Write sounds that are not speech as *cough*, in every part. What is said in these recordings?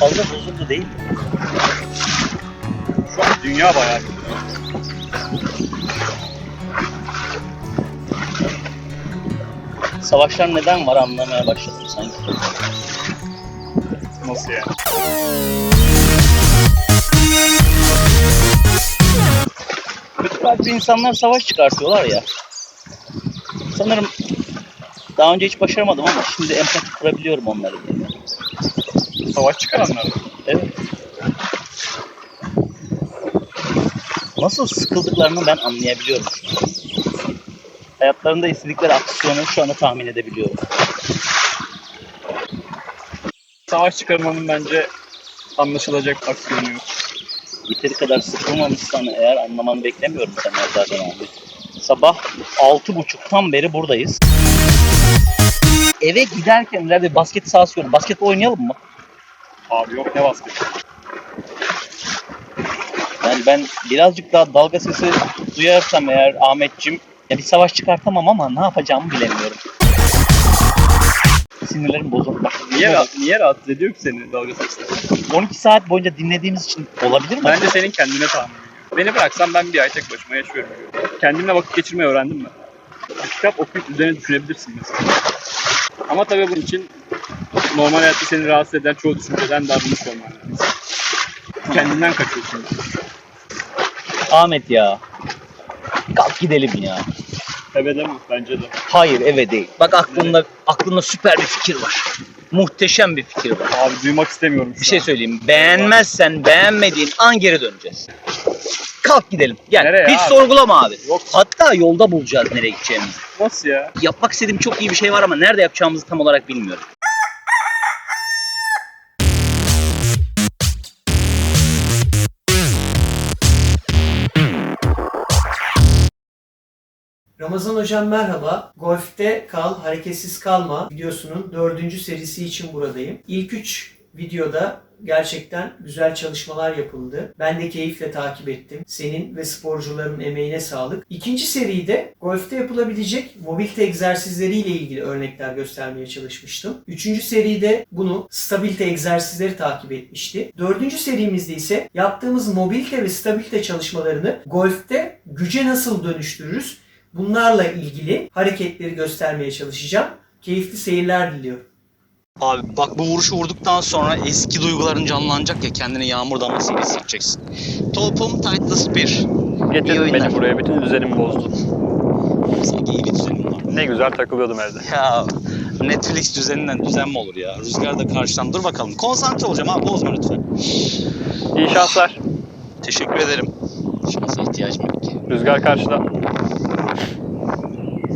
Fazla bozuldu değil? Şu an dünya bayağı Savaşlar neden var anlamaya başladım sanki. nasıl yani? Kötü kalpli insanlar savaş çıkartıyorlar ya. Sanırım daha önce hiç başaramadım ama şimdi empati kurabiliyorum onları. Savaş çıkaranlar. mı? Evet. Nasıl sıkıldıklarını ben anlayabiliyorum. Hayatlarında istedikleri aksiyonu şu anda tahmin edebiliyorum. Savaş çıkarmanın bence anlaşılacak aksiyonu yok. Yeteri kadar sıkılmamışsan eğer anlamanı beklemiyorum senden zaten abi. Sabah altı buçuktan beri buradayız. Eve giderken ileride basket sahası gördüm. Basket oynayalım mı? Abi yok ne basket. Yani ben birazcık daha dalga sesi duyarsam eğer Ahmetçim ya bir savaş çıkartamam ama ne yapacağımı bilemiyorum. Sinirlerim bozuldu. Bak, Niye, rahat, niye rahatsız ediyor ki seni dalga sesleri? 12 saat boyunca dinlediğimiz için olabilir mi? Bence senin kendine tahmin. Beni bıraksan ben bir ay tek başıma yaşıyorum. Kendimle vakit geçirmeyi öğrendim ben. Bir kitap okuyup üzerine düşünebilirsin mesela. Ama tabii bunun için normal hayatta seni rahatsız eden çoğu düşünceden davranış olman lazım. Kendinden kaçıyorsun. Ahmet ya. Kalk gidelim ya. Evet mi? Bence de. Hayır eve değil. Bak aklımda aklımda süper bir fikir var. Muhteşem bir fikir var. Abi duymak istemiyorum şu Bir şey an. söyleyeyim. Beğenmezsen beğenmediğin an geri döneceğiz. Kalk gidelim. Gel. Nereye Hiç abi? sorgulama abi. Yok. Hatta yolda bulacağız nereye gideceğimizi. Nasıl ya? Yapmak istediğim çok iyi bir şey var ama nerede yapacağımızı tam olarak bilmiyorum. Ramazan Hocam merhaba. Golf'te kal, hareketsiz kalma videosunun dördüncü serisi için buradayım. İlk üç videoda gerçekten güzel çalışmalar yapıldı. Ben de keyifle takip ettim. Senin ve sporcuların emeğine sağlık. İkinci seride golfte yapılabilecek mobilite egzersizleriyle ilgili örnekler göstermeye çalışmıştım. Üçüncü seride bunu stabilite egzersizleri takip etmişti. Dördüncü serimizde ise yaptığımız mobilite ve stabilite çalışmalarını golfte güce nasıl dönüştürürüz? Bunlarla ilgili hareketleri göstermeye çalışacağım. Keyifli seyirler diliyorum. Abi bak bu vuruşu vurduktan sonra eski duyguların canlanacak ya kendini yağmur damlası gibi hissedeceksin. Topum Titleist 1. İyi Getirdin oyunlar. beni buraya. Bütün düzenimi bozdun. Sanki iyi bir düzenim var. Ne güzel takılıyordum evde. Ya Netflix düzeninden düzen mi olur ya? Rüzgar da karşıdan. Dur bakalım. Konsantre olacağım abi bozma lütfen. İyi şanslar. Teşekkür ederim. Şansa ihtiyacım yok ki. Rüzgar karşıda.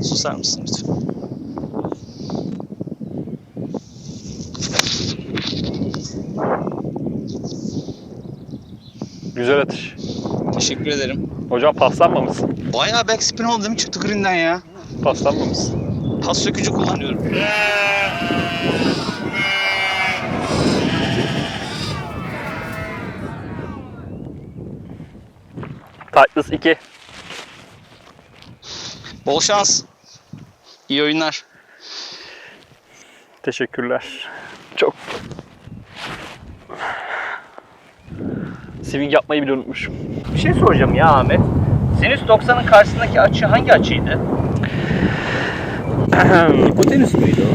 Susar mısın lütfen? Güzel atış. Teşekkür ederim. Hocam paslanmamışsın. Bayağı backspin oldu değil mi? Çıktı green'den ya. Paslanmamışsın. Pas sökücü kullanıyorum. Titleist 2. Bol şans. İyi oyunlar. Teşekkürler. Çok. Swing yapmayı bile unutmuşum. Bir şey soracağım ya Ahmet. Sinüs 90'ın karşısındaki açı hangi açıydı? *clears throat* Hipotenüs müydü o?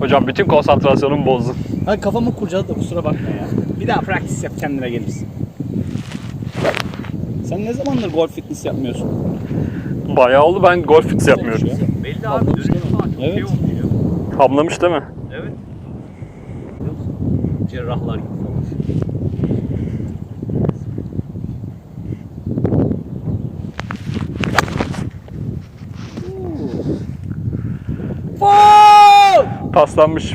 Hocam bütün konsantrasyonumu bozdun. Ha kafamı kurcaladı da kusura bakma ya. Bir daha practice yap kendine gelirsin. Sen ne zamandır golf fitness yapmıyorsun? Bayağı oldu ben golf fitness yapmıyorum. Belli abi. Evet. Hamlamış değil mi? Evet. Cerrahlar gibi olmuş. Paslanmış.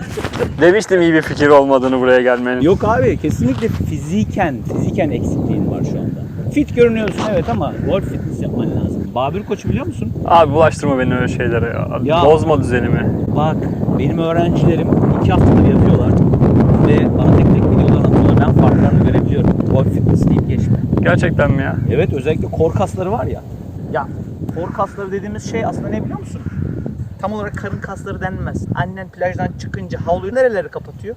*laughs* Demiştim iyi bir fikir olmadığını buraya gelmenin. Yok abi kesinlikle fiziken, fiziken eksikliğin var şu anda. Fit görünüyorsun evet ama golf fitness yapman lazım. Babür Koç'u biliyor musun? Abi bulaştırma beni öyle şeylere ya. Ya. Bozma düzenimi. Bak benim öğrencilerim iki haftadır yapıyorlar ve bana tek tek videolar atıyorlar. Ben farklarını görebiliyorum. Golf fitness deyip geçme. Gerçekten mi ya? Evet özellikle kor kasları var ya. Ya kor kasları dediğimiz şey aslında ne biliyor musun? tam olarak karın kasları denmez. Annen plajdan çıkınca havluyu nereleri kapatıyor?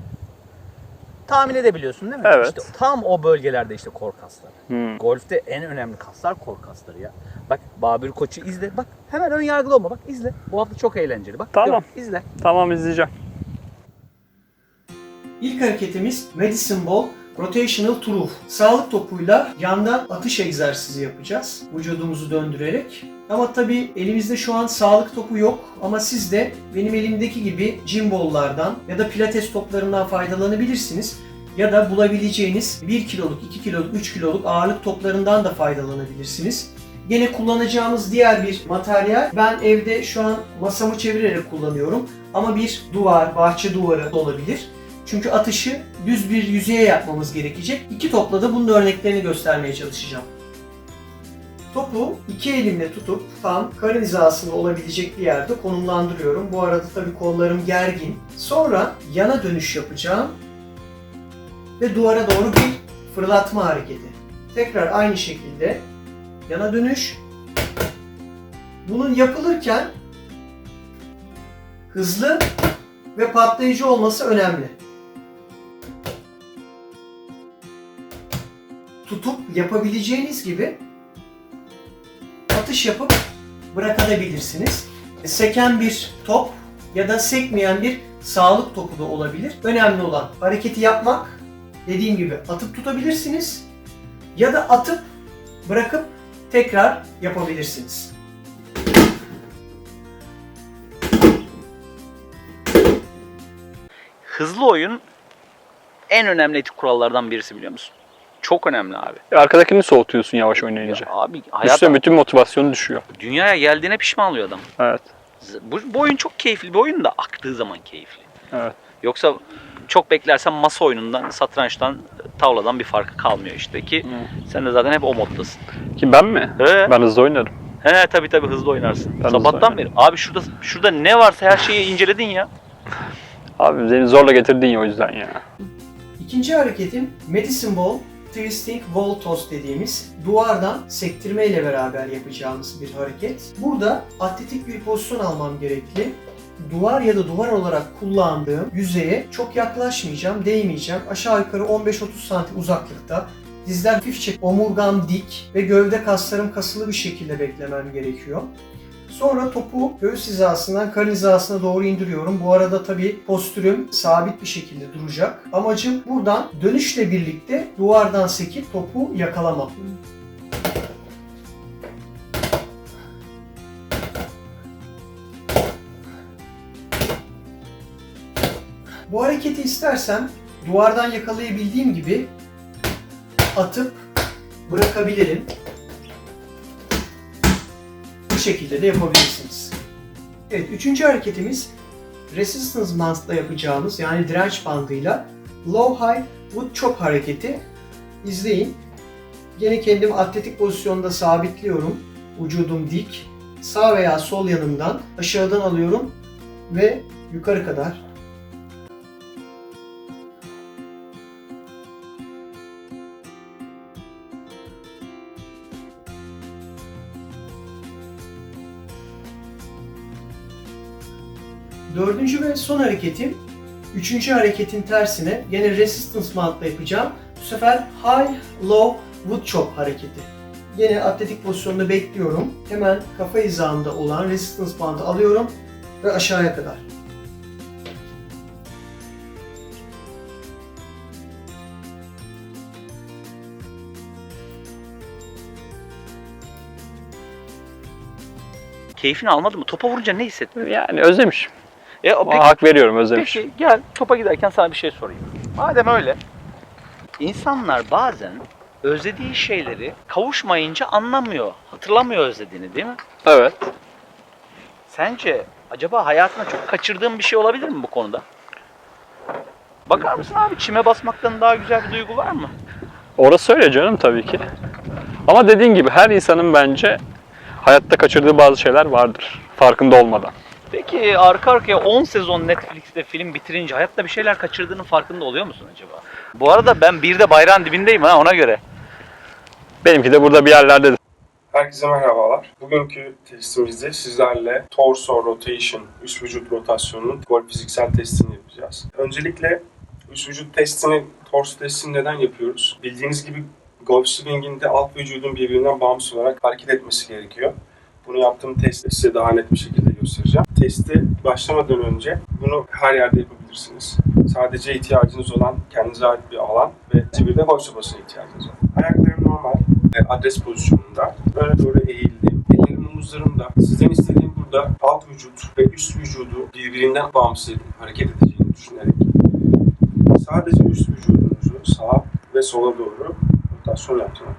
Tahmin edebiliyorsun değil mi? Evet. İşte tam o bölgelerde işte kor kasları. Hmm. Golfte en önemli kaslar kor kasları ya. Bak Babür Koç'u izle. Bak hemen ön yargılı olma. Bak izle. Bu hafta çok eğlenceli. Bak Tamam. gör, izle. Tamam izleyeceğim. İlk hareketimiz Medicine Ball Rotational Through. Sağlık topuyla yandan atış egzersizi yapacağız. Vücudumuzu döndürerek. Ama tabi elimizde şu an sağlık topu yok. Ama siz de benim elimdeki gibi gym ball'lardan ya da pilates toplarından faydalanabilirsiniz. Ya da bulabileceğiniz 1 kiloluk, 2 kiloluk, 3 kiloluk ağırlık toplarından da faydalanabilirsiniz. Gene kullanacağımız diğer bir materyal. Ben evde şu an masamı çevirerek kullanıyorum. Ama bir duvar, bahçe duvarı olabilir. Çünkü atışı düz bir yüzeye yapmamız gerekecek. İki topla da bunun örneklerini göstermeye çalışacağım. Topu iki elimle tutup tam karın hizasında olabilecek bir yerde konumlandırıyorum. Bu arada tabii kollarım gergin. Sonra yana dönüş yapacağım. Ve duvara doğru bir fırlatma hareketi. Tekrar aynı şekilde yana dönüş. Bunun yapılırken hızlı ve patlayıcı olması önemli. Tutup yapabileceğiniz gibi atış yapıp bırakabilirsiniz. Seken bir top ya da sekmeyen bir sağlık topu da olabilir. Önemli olan hareketi yapmak. Dediğim gibi atıp tutabilirsiniz ya da atıp bırakıp tekrar yapabilirsiniz. Hızlı oyun en önemli etik kurallardan birisi biliyor musun? Çok önemli abi. Arkadakini soğutuyorsun yavaş oynayınca. Ya abi Üstüne hayata, bütün motivasyonu düşüyor. dünyaya geldiğine pişman oluyor adam. Evet. Bu, bu oyun çok keyifli bir oyun da aktığı zaman keyifli. Evet. Yoksa çok beklersen masa oyunundan, satrançtan, tavladan bir farkı kalmıyor işte ki sen de zaten hep o moddasın. Ki ben mi? He, Ben hızlı oynarım. he tabii tabii hızlı oynarsın. Ben hızlı Sabahtan beri. Abi şurada şurada ne varsa her şeyi inceledin ya. *laughs* Abi seni zorla getirdin ya o yüzden ya. İkinci hareketim Medicine Ball Twisting Wall Toss dediğimiz duvardan sektirme ile beraber yapacağımız bir hareket. Burada atletik bir pozisyon almam gerekli. Duvar ya da duvar olarak kullandığım yüzeye çok yaklaşmayacağım, değmeyeceğim. Aşağı yukarı 15-30 santim uzaklıkta. Dizler hafifçe omurgam dik ve gövde kaslarım kasılı bir şekilde beklemem gerekiyor. Sonra topu göğüs hizasından karın hizasına doğru indiriyorum. Bu arada tabii postürüm sabit bir şekilde duracak. Amacım buradan dönüşle birlikte duvardan sekip topu yakalamak. Bu hareketi istersem duvardan yakalayabildiğim gibi atıp bırakabilirim. Şekilde de yapabilirsiniz. Evet, üçüncü hareketimiz resistance bandla yapacağımız yani direnç bandıyla low high wood chop hareketi. İzleyin. Gene kendimi atletik pozisyonda sabitliyorum. Vücudum dik. Sağ veya sol yanımdan aşağıdan alıyorum ve yukarı kadar Dördüncü ve son hareketim, üçüncü hareketin tersine gene resistance mount'la yapacağım. Bu sefer high low wood chop hareketi. Yine atletik pozisyonda bekliyorum. Hemen kafa hizamda olan resistance band'ı alıyorum ve aşağıya kadar. Keyfini almadın mı? Topa vurunca ne hissettin? Yani özlemişim. E, O peki, hak veriyorum özlemişim. peki gel topa giderken sana bir şey sorayım. Madem öyle. İnsanlar bazen özlediği şeyleri kavuşmayınca anlamıyor. Hatırlamıyor özlediğini değil mi? Evet. Sence acaba hayatında çok kaçırdığın bir şey olabilir mi bu konuda? Bakar mısın abi çime basmaktan daha güzel bir duygu var mı? Orası öyle canım tabii ki. Ama dediğin gibi her insanın bence hayatta kaçırdığı bazı şeyler vardır. Farkında olmadan. Peki arka arkaya 10 sezon Netflix'te film bitirince hayatta bir şeyler kaçırdığının farkında oluyor musun acaba? Bu arada ben bir de bayrağın dibindeyim ha ona göre. Benimki de burada bir yerlerdedir. Herkese merhabalar. Bugünkü testimizde sizlerle torso rotation, üst vücut rotasyonunun golf fiziksel testini yapacağız. Öncelikle üst vücut testini, torso testini neden yapıyoruz? Bildiğiniz gibi golf swinginde alt vücudun birbirinden bağımsız olarak hareket etmesi gerekiyor. Bunu yaptığım testte size daha net bir şekilde göstereceğim. Testi başlamadan önce bunu her yerde yapabilirsiniz. Sadece ihtiyacınız olan kendinize ait bir alan ve bir de golf sopasına ihtiyacınız var. Ayaklarım normal, e, adres pozisyonunda. Böyle doğru eğildim. Ellerim omuzlarımda. Sizden istediğim burada alt vücut ve üst vücudu birbirinden bağımsız. Hareket edeceğini düşünerek. Sadece üst vücudunuzu sağa ve sola doğru rotasyon yaptırmak.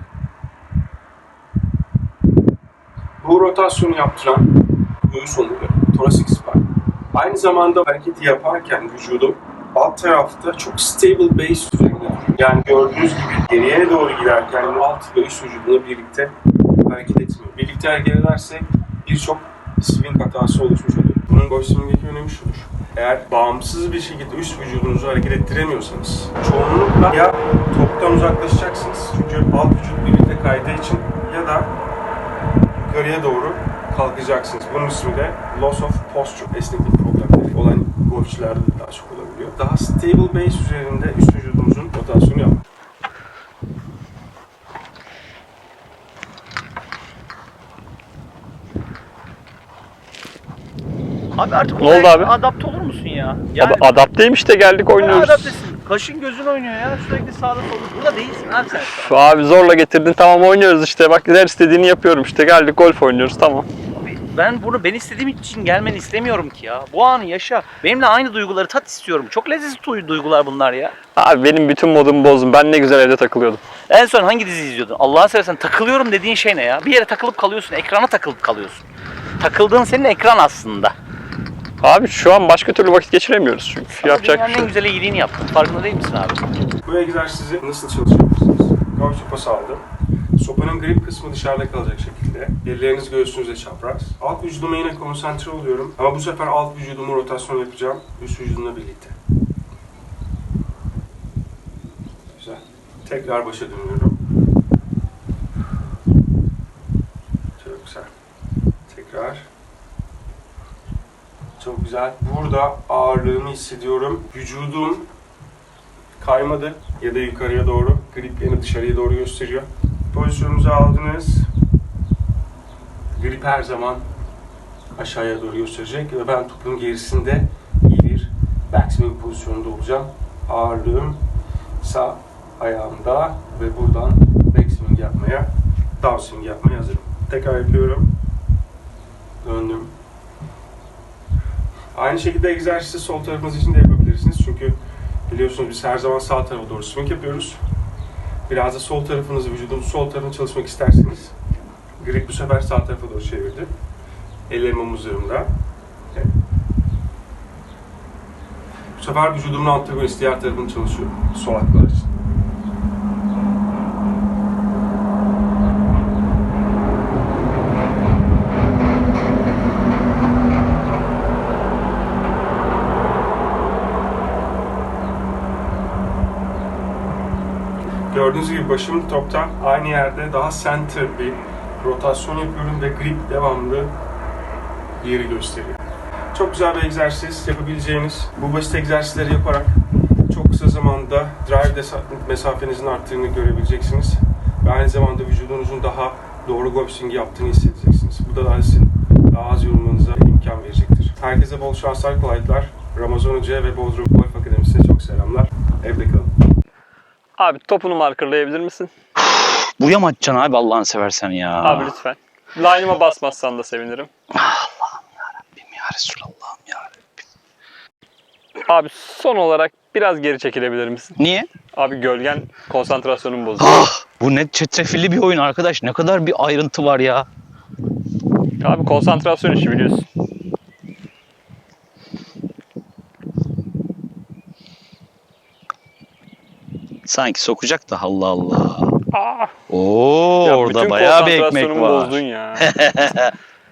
Bu rotasyonu yaptıran göğüs omurları, thoracic spine. Aynı zamanda hareketi yaparken vücudum alt tarafta çok stable base üzerinde duruyor. Yani gördüğünüz gibi geriye doğru giderken alt ve üst vücudumla birlikte hareket etmiyor. Birlikte hareket edersek birçok swing hatası oluşmuş oluyor. Bunun golf swing'deki önemi şudur. Eğer bağımsız bir şekilde üst vücudunuzu hareket ettiremiyorsanız çoğunlukla ya toptan uzaklaşacaksınız çünkü alt vücut birlikte kaydığı için ya da yukarıya doğru kalkacaksınız. Bunun ismi de loss of posture, esneklik problemleri olan golfçülerde de daha çok olabiliyor. Daha stable base üzerinde üst vücudumuzun rotasyonu yapmak. Abi artık Ne oldu abi? Adapte olur musun ya? Yani Ad- adapteymiş de geldik oynuyoruz. adaptesin. Kaşın gözün oynuyor ya. Sürekli sağda solda. Burada değilsin abi sen. Üf, Abi zorla getirdin tamam oynuyoruz işte bak her istediğini yapıyorum işte geldik golf oynuyoruz tamam. Ben bunu ben istediğim için gelmeni istemiyorum ki ya. Bu anı yaşa. Benimle aynı duyguları tat istiyorum. Çok lezzetli duy- duygular bunlar ya. Abi benim bütün modumu bozdun ben ne güzel evde takılıyordum. En son hangi dizi izliyordun? Allah'ını seversen takılıyorum dediğin şey ne ya? Bir yere takılıp kalıyorsun, ekrana takılıp kalıyorsun. Takıldığın senin ekran aslında. Abi şu an başka türlü vakit geçiremiyoruz çünkü yapacak bir şey en güzel iyiliğini yaptın. Farkında değil misin abi? Bu egzersizi nasıl çalışabilirsiniz? Golf sopası aldım. Sopanın grip kısmı dışarıda kalacak şekilde. Elleriniz göğsünüze çapraz. Alt vücuduma yine konsantre oluyorum. Ama bu sefer alt vücudumu rotasyon yapacağım. Üst vücudumla birlikte. Güzel. Tekrar başa dönüyorum. Çok güzel. Tekrar. Çok güzel. Burada ağırlığımı hissediyorum. Vücudum kaymadı ya da yukarıya doğru. Grip yine dışarıya doğru gösteriyor. Pozisyonunuzu aldınız. Grip her zaman aşağıya doğru gösterecek ve ben topun gerisinde iyi bir backswing pozisyonunda olacağım. Ağırlığım sağ ayağımda ve buradan backswing yapmaya, downswing yapmaya hazırım. Tekrar yapıyorum. Döndüm. Aynı şekilde egzersizi sol tarafınız için de yapabilirsiniz. Çünkü biliyorsunuz biz her zaman sağ tarafa doğru swing yapıyoruz. Biraz da sol tarafınızı, vücudunuzun sol tarafını çalışmak isterseniz grip bu sefer sağ tarafa doğru çevirdi. Ellerim omuzlarımda. Evet. Bu sefer vücudumun antagonist diğer tarafını çalışıyor. Sol aklar için. Gördüğünüz gibi başım topta aynı yerde daha center bir rotasyon yapıyorum ve grip devamlı yeri gösteriyor. Çok güzel bir egzersiz yapabileceğiniz bu basit egzersizleri yaparak çok kısa zamanda drive mesafenizin arttığını görebileceksiniz. Ve aynı zamanda vücudunuzun daha doğru golf swing yaptığını hissedeceksiniz. Bu da sizin daha az yorulmanıza imkan verecektir. Herkese bol şanslar, kolaylıklar. Ramazan Hoca ve Bodrum Golf Akademisi'ne çok selamlar. Evde kalın. Abi topunu markerlayabilir misin? Buraya mı atacaksın abi Allah'ını seversen ya? Abi lütfen. Line'ıma basmazsan da sevinirim. Ya Resulallah'ım ya. Abi son olarak biraz geri çekilebilir misin? Niye? Abi gölgen konsantrasyonumu bozuyor. Ah, bu ne çetrefilli bir oyun arkadaş. Ne kadar bir ayrıntı var ya. Abi konsantrasyon işi biliyorsun. Sanki sokacak da Allah Allah. Aa, Oo ya orada *laughs* bayağı bir ekmek var. bozdun ya.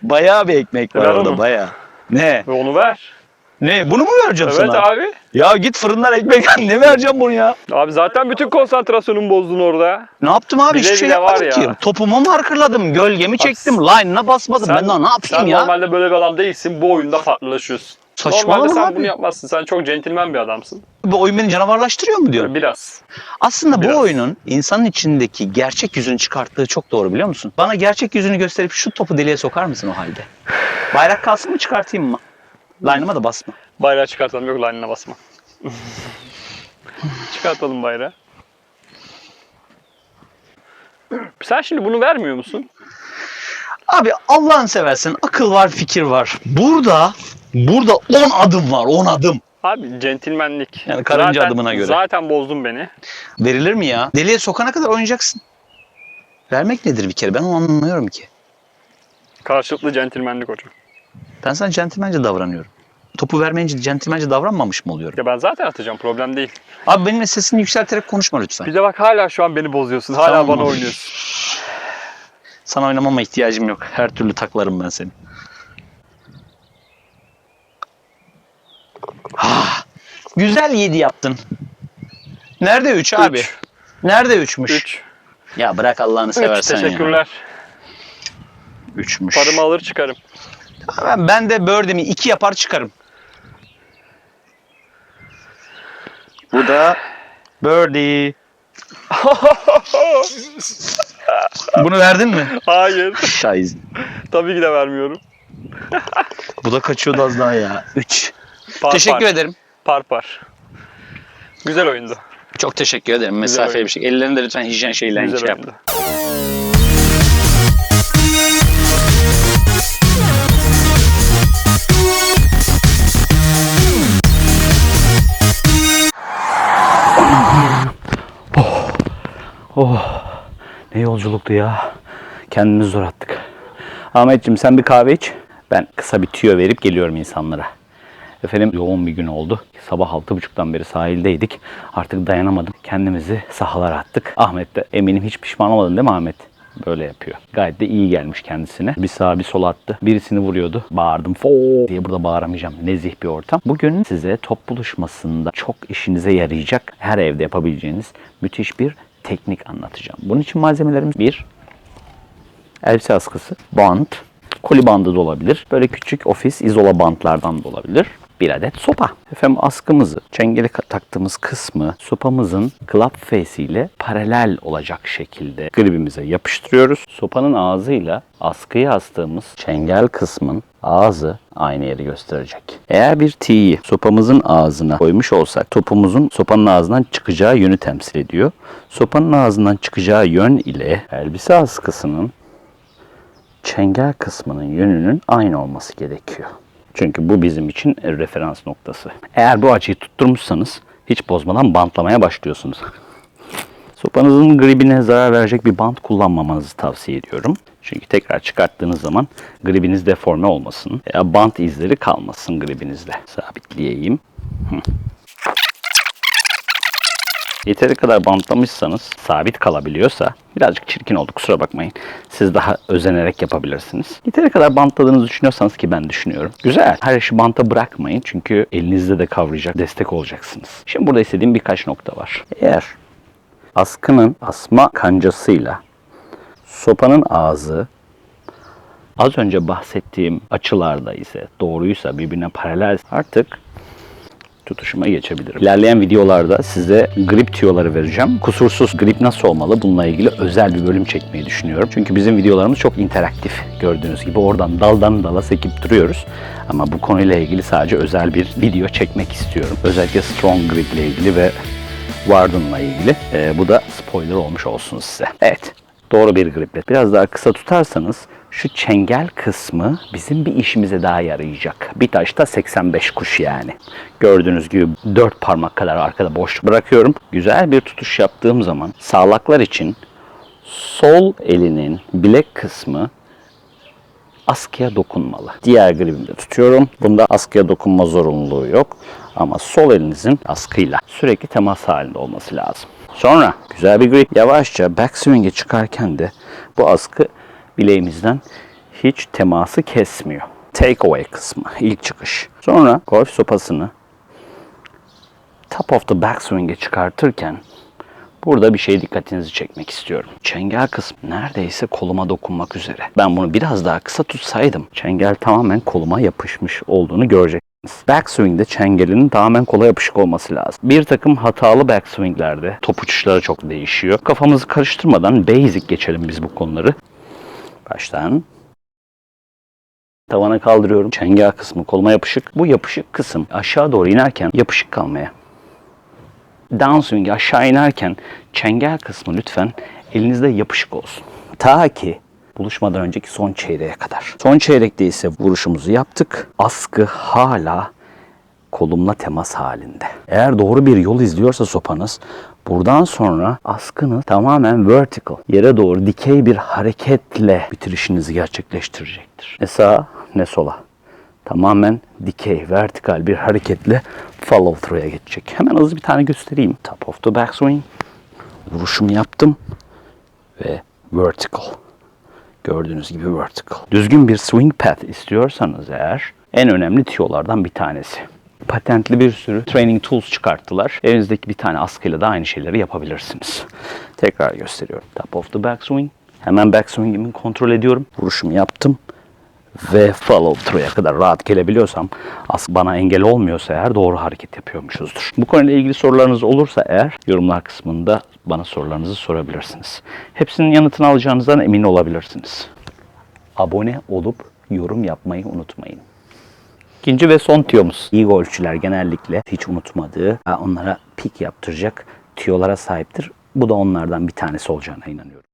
Bayağı bir ekmek var Ver orada onu. bayağı. Ne? Ve onu ver. Ne bunu mu vereceğim Evet sana? abi. Ya git fırından ekmek *laughs* ne vereceğim bunu ya? Abi zaten bütün konsantrasyonumu bozdun orada. Ne yaptım abi? Bile Hiçbir şey yapmadım ya. ki. Topumu markerladım, gölgemi çektim, line'ına basmadım. ben daha ne yapayım sen ya? normalde böyle bir adam değilsin. Bu oyunda farklılaşıyorsun. Saçmalama Normalde sen abi. bunu yapmazsın. Sen çok centilmen bir adamsın. Bu oyun beni canavarlaştırıyor mu diyorum. Biraz. Aslında Biraz. bu oyunun insanın içindeki gerçek yüzünü çıkarttığı çok doğru biliyor musun? Bana gerçek yüzünü gösterip şu topu deliğe sokar mısın o halde? Bayrak kalsın mı çıkartayım mı? Line'ıma da basma. Bayrağı çıkartalım. Yok line'ına basma. *laughs* Çıkartalım bayrağı. Sen şimdi bunu vermiyor musun? Abi Allah'ın seversen akıl var fikir var. Burada burada 10 adım var 10 adım. Abi centilmenlik. Yani karınca adımına göre. Zaten bozdun beni. Verilir mi ya? Deliğe sokana kadar oynayacaksın. Vermek nedir bir kere ben onu anlamıyorum ki. Karşılıklı centilmenlik hocam. Ben sana centilmence davranıyorum. Topu vermeyince centilmence davranmamış mı oluyorum? Ya ben zaten atacağım problem değil. Abi benimle sesini yükselterek konuşma lütfen. Bir de bak hala şu an beni bozuyorsun. Hala Tamam. bana oynuyorsun. Sana oynamama ihtiyacım yok. Her türlü taklarım ben seni. Güzel yedi yaptın. Nerede 3 abi? Üç. Nerede 3'müş? 3. Ya bırak Allah'ını 3 seversen teşekkürler. ya. 3'müş. Parımı alır çıkarım. Ben, ben de birdie'mi 2 yapar çıkarım. Bu da birdie. *laughs* Bunu verdin mi? Hayır. Şahiz. Tabii ki de vermiyorum. Bu da kaçıyordu az daha ya. 3. Par Teşekkür par. ederim. Par par. Güzel oyundu. Çok teşekkür ederim. Mesafeli oyun. bir şey. Ellerini de lütfen hijyen şeylerini Güzel şey yap. oyundu. Oh. Ne yolculuktu ya. Kendimizi zor attık. Ahmetciğim sen bir kahve iç. Ben kısa bir tüyo verip geliyorum insanlara. Efendim yoğun bir gün oldu. Sabah 6.30'dan beri sahildeydik. Artık dayanamadım. Kendimizi sahalara attık. Ahmet de eminim hiç pişman olmadın değil mi Ahmet? Böyle yapıyor. Gayet de iyi gelmiş kendisine. Bir sağa bir sola attı. Birisini vuruyordu. Bağırdım. Fo diye burada bağıramayacağım. Nezih bir ortam. Bugün size top buluşmasında çok işinize yarayacak, her evde yapabileceğiniz müthiş bir teknik anlatacağım. Bunun için malzemelerimiz bir, elbise askısı, bant, koli bandı da olabilir. Böyle küçük ofis izola bantlardan da olabilir. Bir adet sopa. Efendim askımızı, çengeli taktığımız kısmı sopamızın club face ile paralel olacak şekilde gribimize yapıştırıyoruz. Sopanın ağzıyla askıya astığımız çengel kısmın ağzı aynı yeri gösterecek. Eğer bir T'yi sopamızın ağzına koymuş olsak topumuzun sopanın ağzından çıkacağı yönü temsil ediyor. Sopanın ağzından çıkacağı yön ile elbise askısının çengel kısmının yönünün aynı olması gerekiyor. Çünkü bu bizim için referans noktası. Eğer bu açıyı tutturmuşsanız hiç bozmadan bantlamaya başlıyorsunuz. *laughs* Sopanızın gribine zarar verecek bir bant kullanmamanızı tavsiye ediyorum. Çünkü tekrar çıkarttığınız zaman gribiniz deforme olmasın. Veya bant izleri kalmasın gribinizde. Sabitleyeyim. Hı. Yeteri kadar bantlamışsanız, sabit kalabiliyorsa, birazcık çirkin oldu kusura bakmayın. Siz daha özenerek yapabilirsiniz. Yeteri kadar bantladığınızı düşünüyorsanız ki ben düşünüyorum. Güzel. Her işi banta bırakmayın çünkü elinizde de kavrayacak, destek olacaksınız. Şimdi burada istediğim birkaç nokta var. Eğer askının asma kancasıyla sopanın ağzı az önce bahsettiğim açılarda ise doğruysa birbirine paralel artık tutuşuma geçebilirim. İlerleyen videolarda size grip tüyoları vereceğim. Kusursuz grip nasıl olmalı bununla ilgili özel bir bölüm çekmeyi düşünüyorum. Çünkü bizim videolarımız çok interaktif. Gördüğünüz gibi oradan daldan dala sekip duruyoruz. Ama bu konuyla ilgili sadece özel bir video çekmek istiyorum. Özellikle strong grip ile ilgili ve Warden'la ilgili. Ee, bu da spoiler olmuş olsun size. Evet. Doğru bir griple. Biraz daha kısa tutarsanız şu çengel kısmı bizim bir işimize daha yarayacak. Bir taşta 85 kuş yani. Gördüğünüz gibi 4 parmak kadar arkada boşluk bırakıyorum. Güzel bir tutuş yaptığım zaman sağlaklar için sol elinin bilek kısmı askıya dokunmalı. Diğer gribimde tutuyorum. Bunda askıya dokunma zorunluluğu yok. Ama sol elinizin askıyla sürekli temas halinde olması lazım. Sonra güzel bir grip. Yavaşça backswing'e çıkarken de bu askı bileğimizden hiç teması kesmiyor. Takeaway kısmı. ilk çıkış. Sonra golf sopasını top of the backswing'e çıkartırken Burada bir şey dikkatinizi çekmek istiyorum. Çengel kısmı neredeyse koluma dokunmak üzere. Ben bunu biraz daha kısa tutsaydım çengel tamamen koluma yapışmış olduğunu göreceksiniz. Backswing'de çengelinin tamamen kola yapışık olması lazım. Bir takım hatalı backswing'lerde top uçuşları çok değişiyor. Kafamızı karıştırmadan basic geçelim biz bu konuları. Baştan tavana kaldırıyorum. Çengel kısmı koluma yapışık. Bu yapışık kısım aşağı doğru inerken yapışık kalmaya downswing aşağı inerken çengel kısmı lütfen elinizde yapışık olsun. Ta ki buluşmadan önceki son çeyreğe kadar. Son çeyrekte ise vuruşumuzu yaptık. Askı hala kolumla temas halinde. Eğer doğru bir yol izliyorsa sopanız buradan sonra askını tamamen vertical, yere doğru dikey bir hareketle bitirişinizi gerçekleştirecektir. Ne sağa ne sola. Tamamen dikey, vertikal bir hareketle follow through'a geçecek. Hemen hızlı bir tane göstereyim. Top of the backswing. Vuruşumu yaptım ve vertical. Gördüğünüz gibi vertical. Düzgün bir swing path istiyorsanız eğer en önemli tiyolardan bir tanesi. Patentli bir sürü training tools çıkarttılar. Evinizdeki bir tane askıyla da aynı şeyleri yapabilirsiniz. Tekrar gösteriyorum. Top of the backswing. Hemen backswing'imi kontrol ediyorum. Vuruşumu yaptım ve follow through'a kadar rahat gelebiliyorsam as bana engel olmuyorsa eğer doğru hareket yapıyormuşuzdur. Bu konuyla ilgili sorularınız olursa eğer yorumlar kısmında bana sorularınızı sorabilirsiniz. Hepsinin yanıtını alacağınızdan emin olabilirsiniz. Abone olup yorum yapmayı unutmayın. İkinci ve son tüyomuz. İyi golfçüler genellikle hiç unutmadığı, onlara pik yaptıracak tüyolara sahiptir. Bu da onlardan bir tanesi olacağına inanıyorum.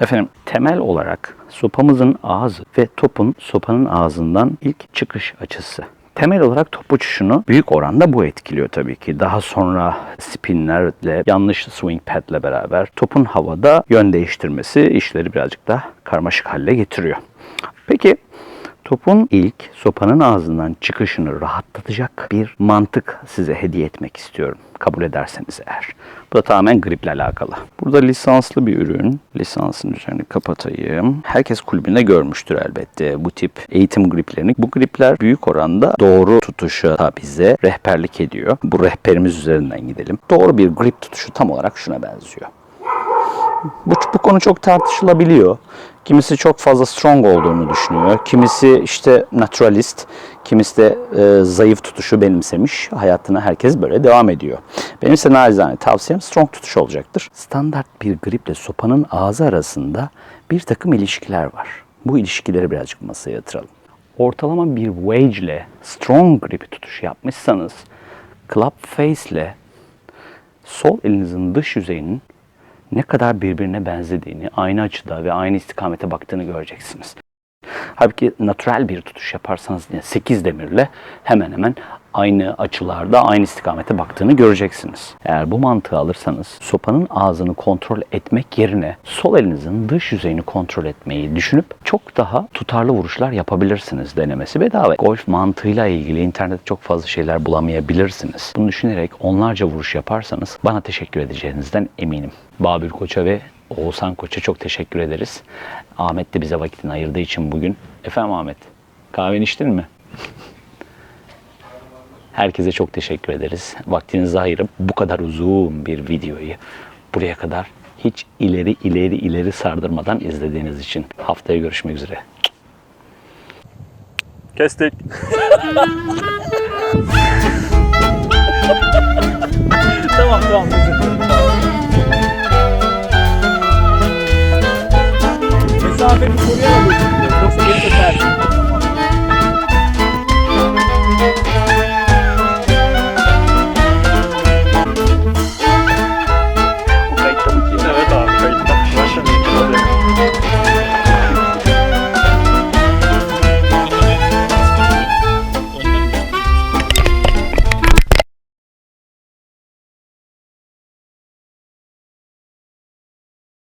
Efendim temel olarak sopamızın ağzı ve topun sopanın ağzından ilk çıkış açısı. Temel olarak top uçuşunu büyük oranda bu etkiliyor tabii ki. Daha sonra spinlerle, yanlış swing pad'le beraber topun havada yön değiştirmesi işleri birazcık daha karmaşık hale getiriyor. Peki topun ilk sopanın ağzından çıkışını rahatlatacak bir mantık size hediye etmek istiyorum. Kabul ederseniz eğer. Bu da tamamen griple alakalı. Burada lisanslı bir ürün. Lisansın üzerini kapatayım. Herkes kulübünde görmüştür elbette bu tip eğitim griplerini. Bu gripler büyük oranda doğru tutuşa da bize rehberlik ediyor. Bu rehberimiz üzerinden gidelim. Doğru bir grip tutuşu tam olarak şuna benziyor. Bu, bu konu çok tartışılabiliyor. Kimisi çok fazla strong olduğunu düşünüyor. Kimisi işte naturalist, kimisi de e, zayıf tutuşu benimsemiş. Hayatına herkes böyle devam ediyor. Benim ise nacizane tavsiyem strong tutuş olacaktır. Standart bir griple sopanın ağzı arasında bir takım ilişkiler var. Bu ilişkileri birazcık masaya yatıralım. Ortalama bir wedge ile strong grip tutuş yapmışsanız club face ile sol elinizin dış yüzeyinin ne kadar birbirine benzediğini, aynı açıda ve aynı istikamete baktığını göreceksiniz. Halbuki natural bir tutuş yaparsanız yine 8 demirle hemen hemen aynı açılarda, aynı istikamete baktığını göreceksiniz. Eğer bu mantığı alırsanız sopanın ağzını kontrol etmek yerine sol elinizin dış yüzeyini kontrol etmeyi düşünüp çok daha tutarlı vuruşlar yapabilirsiniz denemesi bedava. Golf mantığıyla ilgili internette çok fazla şeyler bulamayabilirsiniz. Bunu düşünerek onlarca vuruş yaparsanız bana teşekkür edeceğinizden eminim. Babür Koç'a ve Oğuzhan Koç'a çok teşekkür ederiz. Ahmet de bize vakitini ayırdığı için bugün. Efendim Ahmet, kahveni içtin mi? *laughs* Herkese çok teşekkür ederiz. Vaktinizi ayırıp bu kadar uzun bir videoyu buraya kadar hiç ileri ileri ileri sardırmadan izlediğiniz için. Haftaya görüşmek üzere. Kestik. *laughs* Tamam tamam. Mesafeni koruyamadım. Yoksa kesersin.